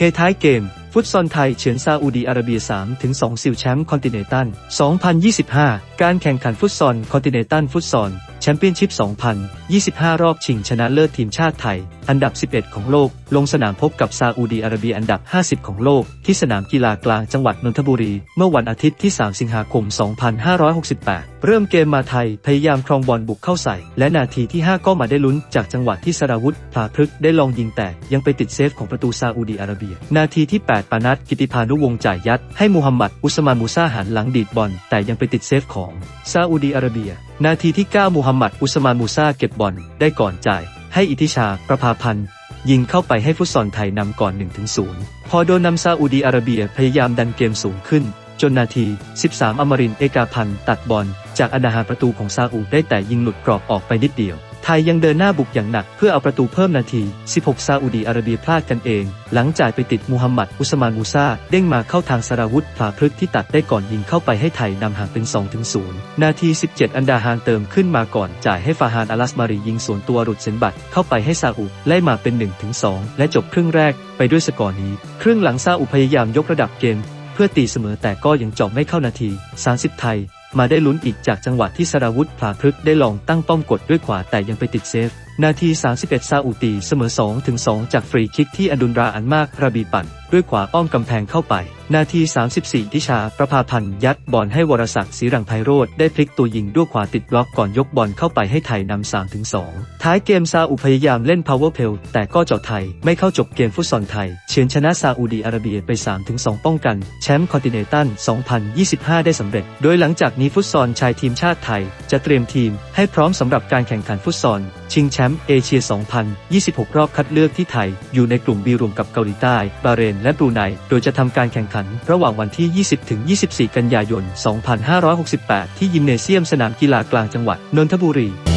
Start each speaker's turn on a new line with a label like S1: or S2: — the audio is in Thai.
S1: เฮท้ายเกม ฟุตซอลไทยเฉือนซาอุดีอาระเบีย 3 ถึง 2 ซิลแชมป์คอนติเนตัล2025 การแข่งขันฟุตซอลคอนติเนตัลฟุตซอลแชมเปี้ยนชิพ 2025 รอบชิงชนะเลิศทีมชาติไทย อันดับ 11 ของโลก ลงสนามพบกับซาอุดีอาระเบียอันดับ 50 ของโลก ที่สนามกีฬากลางจังหวัดนนทบุรี เมื่อวันอาทิตย์ที่ 3 สิงหาคม 2568 เริ่มเกมมาไทย พยายามครองบอลบุกเข้าใส่ และนาทีที่ 5 ก็มาได้ลุ้นจากจังหวะที่สราวุธพาพฤกได้ลองยิงแต่ยังไปติดเซฟของประตูซาอุดีอาระเบีย นาทีที่ 8 ปานัทกิติพานุวงจ่ายยัด ให้มูฮัมหมัดอุสมานมูซาหันหลังดีดบอลแต่ยังไปติดเซฟของซาอุดีอาระเบีย นาทีที่ 9มูฮัมหมัดอุสมานมูซาเก็บบอลได้ก่อนจ่าย ให้อิทิชาประภาพันธ์ ยิงเข้าไปให้ฟุตซอลไทยนำก่อน 1-0 พอโดนนำซาอุดีอาระเบียพยายามดันเกมสูงขึ้น จนนาที 13 อมรินเอกาพันธ์ตัดบอลจากอนาหารประตูของซาอุได้แต่ยิงหลุดกรอบออกไปนิดเดียว ทยยังเดินหน้าบุกอย่างหนักเพื่อเอาประตูเพิ่มนาที 16 ซาอุดีอาระเบียพลาดกันเอง หลังจ่ายไปติดมูฮัมหมัดอุสมานมูซาเด้งมาเข้าทางสราวุธผาพฤกที่ตัดได้ก่อนยิงเข้าไปให้ไทยนำห่างเป็น 2-0 นาที 17 อันดาฮานเติมขึ้นมาก่อนจ่ายให้ฟาฮานอาลัสมารียิงสวนตัวหลุดเซนบัตเข้าไปให้ซาอุไล่มาเป็น 1-2 และจบครึ่งแรกไปด้วยสกอร์นี้ ครึ่งหลังซาอุพยายามยกระดับเกม เพื่อตีเสมอแต่ก็ยังเจบไม่เข้านาที 30 ไทย มาได้ลุ้นอีกจากจังหวะที่สราวุธผาพฤกษ์ได้ลองตั้งป้อมกดด้วยขวาแต่ยังไปติดเซฟ นาที 31 ซาอุตีเสมอ 2 ถึง 2 จากฟรีคิกที่อดุลราอันมากระบีปั่น ด้วยขวาอ้อมกำแพงเข้าไป นาที 34ทิชา ประภาพันธ์ยัดบอลให้วรศักดิ์ศรีรังไพโรธได้พลิกตัวยิงด้วยขวาติดบล็อกก่อนยกบอลเข้าไปให้ไทยนำ3ถึง2ท้ายเกมซาอุพยายามเล่น power play แต่ก็เจาะไทยไม่เข้าจบเกมฟุตซอลไทย เฉือนชนะซาอุดีอาระเบียไป3ถึง2ป้องกัน แชมป์คอนติเนตัล2025 ได้สำเร็จ โดยหลังจากนี้ฟุตซอลชายทีมชาติไทย จะเตรียมทีมให้พร้อมสำหรับการแข่งขันฟุตซอล ชิงแชมป์เอเชีย 2026 รอบคัดเลือกที่ไทย อยู่ในกลุ่มบีรวมกับเกาหลีใต้ บาเรน และบรูไน โดยจะทำการแข่งขันระหว่างวันที่ 20-24 กันยายน 2568 ที่ยิมเนเซียมสนามกีฬากลางจังหวัดนนทบุรี